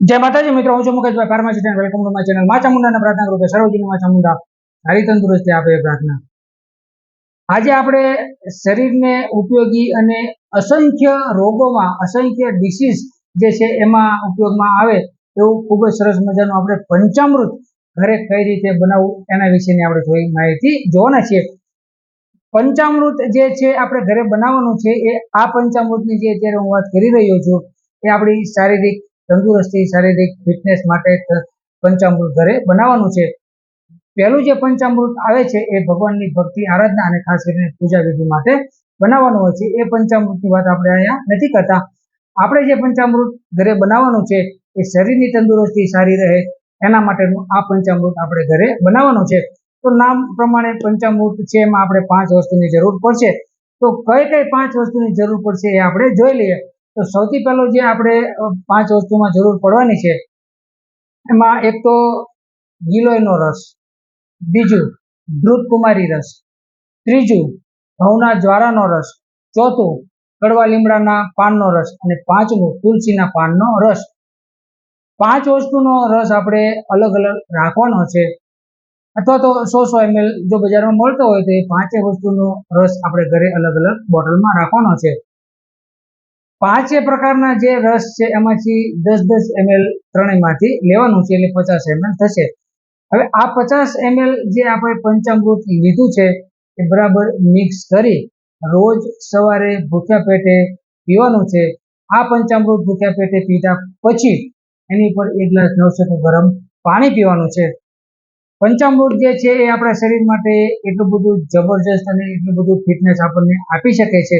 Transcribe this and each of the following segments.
જય માતાજી, મિત્રો, હું છું Mukeshbhai pharmacist channel welcome to my channel મા ચામુંડાના પ્રાર્થના રૂપે સર્વજીની મા ચામુંડા સારી તંદુરસ્તી આપે પ્રાર્થના. આજે આપણે શરીરને ઉપયોગી અને અસંખ્ય રોગોમાં, અસંખ્ય ડિસીઝ જે છે એમાં ઉપયોગમાં આવે એવું ખૂબ જ સરસ મજાનું આપણે પંચામૃત ઘરે કઈ રીતે બનાવવું એના વિશેની આપણે થોડી માહિતી જોવાના છીએ. પંચામૃત જે છે આપણે ઘરે બનાવવાનું છે એ આ પંચામૃતની જે અત્યારે હું વાત કરી રહ્યો છું, એ આપણી શારીરિક તંદુરસ્તી, શારીરિક ફિટનેસ માટે પંચામૃત ઘરે બનાવવાનું છે. પહેલું જે પંચામૃત આવે છે એ ભગવાનની ભક્તિ, આરાધના અને ખાસ કરીને પૂજા વિધિ માટે બનાવવાનું હોય છે. એ પંચામૃતની વાત આપણે અહીંયા નથી કરતા. આપણે જે પંચામૃત ઘરે બનાવવાનું છે એ શરીરની તંદુરસ્તી, સારી રહે, એના માટેનું આ પંચામૃત આપણે ઘરે બનાવવાનું છે. તો નામ પ્રમાણે પંચામૃત છે એમાં આપણે પાંચ વસ્તુની જરૂર પડશે. તો કઈ કઈ પાંચ વસ્તુની જરૂર પડશે એ આપણે જોઈ લઈએ. તો સૌથી પહેલો જે આપણે પાંચ વસ્તુમાં જરૂર પડવાની છે, એમાં એક તો ગિલોયનો રસ, બીજું દૂધકુમારી રસ, ત્રીજું ઘઉંના જ્વારાનો રસ, ચોથું કડવા લીમડાના પાનનો રસ અને પાંચમું તુલસીના પાનનો રસ. પાંચ વસ્તુનો રસ આપણે અલગ અલગ રાખવાનો છે. અથવા તો સો સો એમએલ જો બજારમાં મળતો હોય તો એ પાંચે વસ્તુનો રસ આપણે ઘરે અલગ અલગ બોટલમાં રાખવાનો છે. પાંચે પ્રકારના જે રસ છે, એમાંથી દસ દસ એમએલ ત્રણેયમાંથી લેવાનું છે, એટલે પચાસ એમએલ થશે. હવે આ પચાસ એમએલ જે આપણે પંચામૃત લીધું છે, એ બરાબર મિક્સ કરી રોજ સવારે ભૂખ્યા પેટે પીવાનું છે. આ પંચામૃત ભૂખ્યા પેટે પીધા પછી એની ઉપર એક ગ્લાસ નવસેકું ગરમ પાણી પીવાનું છે. પંચામૃત જે છે, એ આપણા શરીર માટે એટલું બધું જબરજસ્ત અને એટલું બધું ફિટનેસ આપણને આપી શકે છે.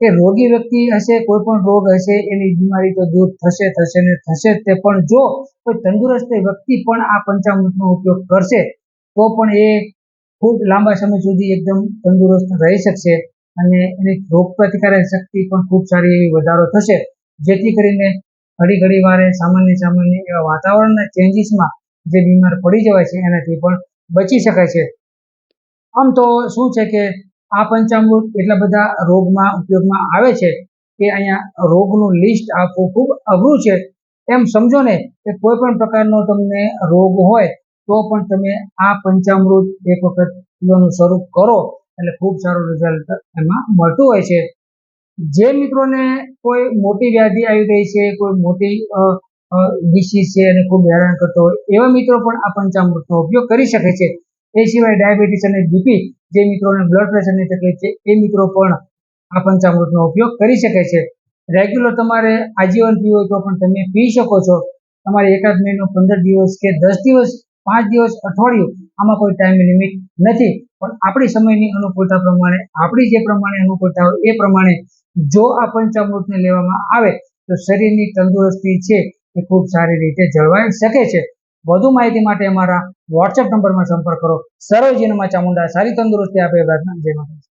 કે રોગી વ્યક્તિ હશે કોઈ પણ રોગ હશે, એની બીમારી તો દૂર થશે થશે ને થશે તે. પણ જો કોઈ તંદુરસ્ત વ્યક્તિ પણ આ પંચામૃતનો ઉપયોગ કરશે, તો પણ એ ખૂબ લાંબા સમય સુધી એકદમ તંદુરસ્ત રહી શકશે અને એની રોગ પ્રતિકારક શક્તિ પણ ખૂબ સારી એવી વધારો થશે. જેથી કરીને ઘડી ઘડી વારે સામાન્ય સામાન્ય એવા વાતાવરણના ચેન્જીસમાં જે બીમાર પડી જવાય છે, એનાથી પણ બચી શકાય છે. આમ તો શું છે કે આ પંચામૃત એટલા બધા રોગમાં ઉપયોગમાં આવે છે કે અહીંયા રોગનું લિસ્ટ આપવું ખૂબ અઘરું છે. એમ સમજો ને કે કોઈ પણ પ્રકારનો તમને રોગ હોય તો પણ તમે આ પંચામૃત એક વખત પીવાનું શરૂ કરો એટલે ખૂબ સારું રિઝલ્ટ એમાં મળતું હોય છે. જે મિત્રોને કોઈ મોટી વ્યાધિ આવી ગઈ છે, કોઈ મોટી ડિસીઝ છે અને ખૂબ હેરાન કરતો હોય, એવા મિત્રો પણ આ પંચામૃતનો ઉપયોગ કરી શકે છે. એ સિવાય ડાયાબિટીસ અને બીપી જે મિત્રોને બ્લડ પ્રેશરની તકલીફ છે, એ મિત્રો પણ આ પંચામૃતનો ઉપયોગ કરી શકે છે. રેગ્યુલર તમારે આજીવન પીવું તો પણ તમે પી શકો છો. તમારે એકાદ મહિનો, પંદર દિવસ કે દસ દિવસ, પાંચ દિવસ, અઠવાડિયું, આમાં કોઈ ટાઈમ લિમિટ નથી. પણ આપણી સમયની અનુકૂળતા પ્રમાણે, આપણી જે પ્રમાણે અનુકૂળતા હોય એ પ્રમાણે જો આ પંચામૃતને લેવામાં આવે તો શરીરની તંદુરસ્તી છે એ ખૂબ સારી રીતે જળવાઈ શકે છે. વધુ માહિતી માટે અમારા વોટ્સએપ નંબરમાં સંપર્ક કરો. સરોજીનમાં ચામુંડા સારી તંદુરસ્તી આપે પ્રાર્થના, જય માતા